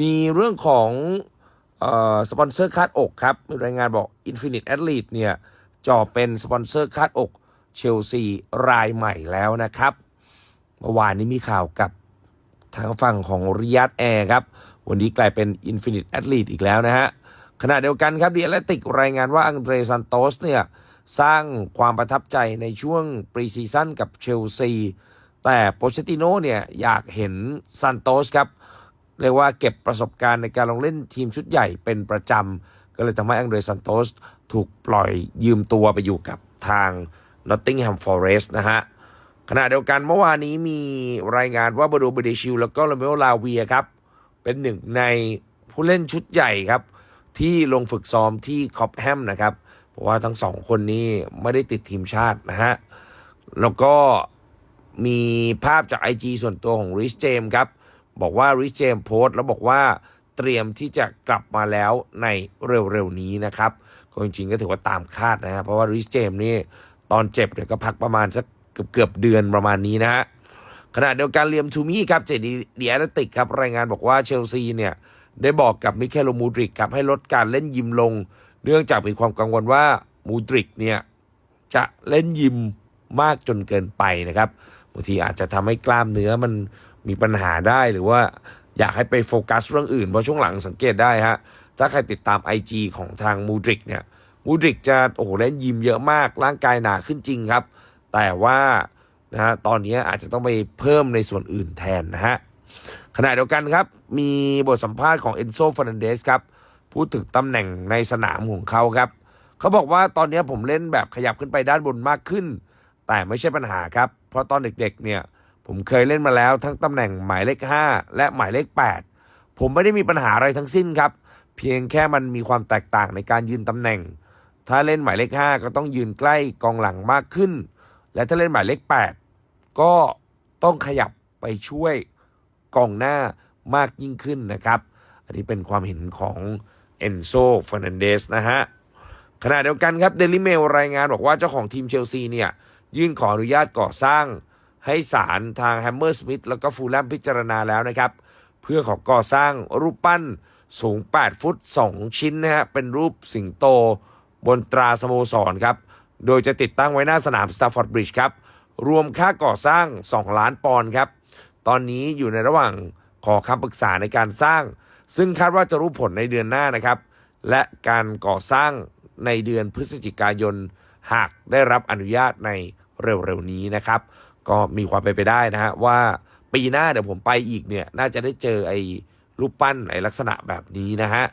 มีเรื่องของออสปอนเซอร์คาดอกครับมีรายงานบอก Infinite Athlete เนี่ยจ่อเป็นสปอนเซอร์คาดอกเชลซีรายใหม่แล้วนะครับ เมื่อวานนี้มีข่าวกับทางฝั่งของริยัตแอร์ครับ วันนี้กลายเป็น Infinite Athlete อีกแล้วนะฮะ ขณะเดียวกันครับดีแอตเลติกรายงานว่าอังเดรซันโตสเนี่ยสร้างความประทับใจในช่วงปรีซีซั่นกับเชลซี แต่โปเชติโนเนี่ยอยากเห็นซันโตสครับ เรียกว่าเก็บประสบการณ์ในการลงเล่นทีมชุดใหญ่เป็นประจำ ก็เลยทำให้อังเดรซันโตสถูกปล่อยยืมตัวไปอยู่กับทาง Nottingham Forest นะฮะขณะเดียวกันเมื่อวานนี้มีรายงานว่าบรูเบเดชิลแล้วก็ลาเมโอลาเวียครับ เป็นหนึ่งในผู้เล่นชุดใหญ่ครับ ที่ลงฝึกซ้อมที่คอปแฮมนะครับ เพราะว่าทั้งสองคนนี้ไม่ได้ติดทีมชาตินะฮะ แล้วก็มีภาพจาก IG ส่วนตัวของริชเจมครับ บอกว่าริชเจมโพสแล้วบอกว่าเตรียมที่จะกลับมาแล้วในเร็วๆนี้นะครับก็จริงๆก็ถือว่าตามคาดนะฮะเพราะว่าริชเจมนี่ตอนเจ็บเนี่ยก็พักประมาณสักเกือบเกือบเดือนประมาณนี้นะฮะขณะเดียวกันเลียมทูมี่ครับเจดีดีแอตติกครับรายงานบอกว่าเชลซีเนี่ยได้บอกกับมิเคลโลมูดริกครับให้ลดการเล่นยิมลง เนื่องจากมีความกังวลว่ามูดริกเนี่ยจะเล่นยิมมากจนเกินไปนะครับบางทีอาจจะทำให้กล้ามเนื้อมัน มีปัญหาได้หรือว่าอยากให้ไปโฟกัสเรื่องอื่นเพราะช่วงหลังสังเกตได้ฮะ ถ้าใครติดตาม IG ของทางมูดริกเนี่ยมูดริกจะโอ้โหเล่นยิมเยอะมากร่างกายหนาขึ้นจริงครับ แต่ว่านะฮะตอนนี้อาจจะต้องไปเพิ่มในส่วนอื่นแทนนะฮะขณะเดียวกันครับ มีบทสัมภาษณ์ของเอนโซฟ r นันเดสครับ พูดถึงตำแหน่งในสนามของเขาครับ เขาบอกว่าตอนนี้ผมเล่นแบบขยับขึ้นไปด้านบนมากขึ้น แต่ไม่ใช่ปัญหาครับ เพราะตอนเด็กๆเนี่ย ผมเคยเล่นมาแล้วทั้งตำแหน่งหมายเลข 5 และหมายเลข 8 ผมไม่ได้มีปัญหาอะไรทั้งสิ้นครับ เพียงแค่มันมีความแตกต่างในการยืนตำแหน่ง ถ้าเล่นหมายเลข 5 ก็ต้องยืนใกล้กองหลังมากขึ้น และถ้าเล่นหมายเลข 8 ก็ต้องขยับไปช่วยกองหน้ามากยิ่งขึ้นนะครับ อันนี้เป็นความเห็นของเอนโซฟ r นันเดสนะฮะขณะเดียวกันครับเดลิเมลรายงานบอกว่าเจ้าของทีมเชลซีเนี่ยยื่นขออนุญาตก่อสร้าง ให้ศาลทางแฮมเมอร์สมิธแล้วก็ฟูลแลมพิจารณาแล้วนะครับ เพื่อขอก่อสร้างรูปปั้นสูง 8 ฟุต 2 ชิ้นนะฮะเป็นรูปสิงโตบนตราสโมสรครับ โดยจะติดตั้งไว้หน้าสนามสตาร์ฟอร์ดบริดจ์ครับ รวมค่าก่อสร้าง 2 ล้านปอนด์ครับ ตอนนี้อยู่ในระหว่างขอคำปรึกษาในการสร้าง ซึ่งคาดว่าจะรู้ผลในเดือนหน้านะครับ และการก่อสร้างในเดือนพฤศจิกายน หากได้รับอนุญาตในเร็วๆนี้นะครับ ก็มีความเป็นไปได้นะฮะว่าปีหน้าเดี๋ยวผมไปอีกเนี่ยน่าจะได้เจอไอ้รูปปั้นไอ้ลักษณะแบบนี้นะฮะ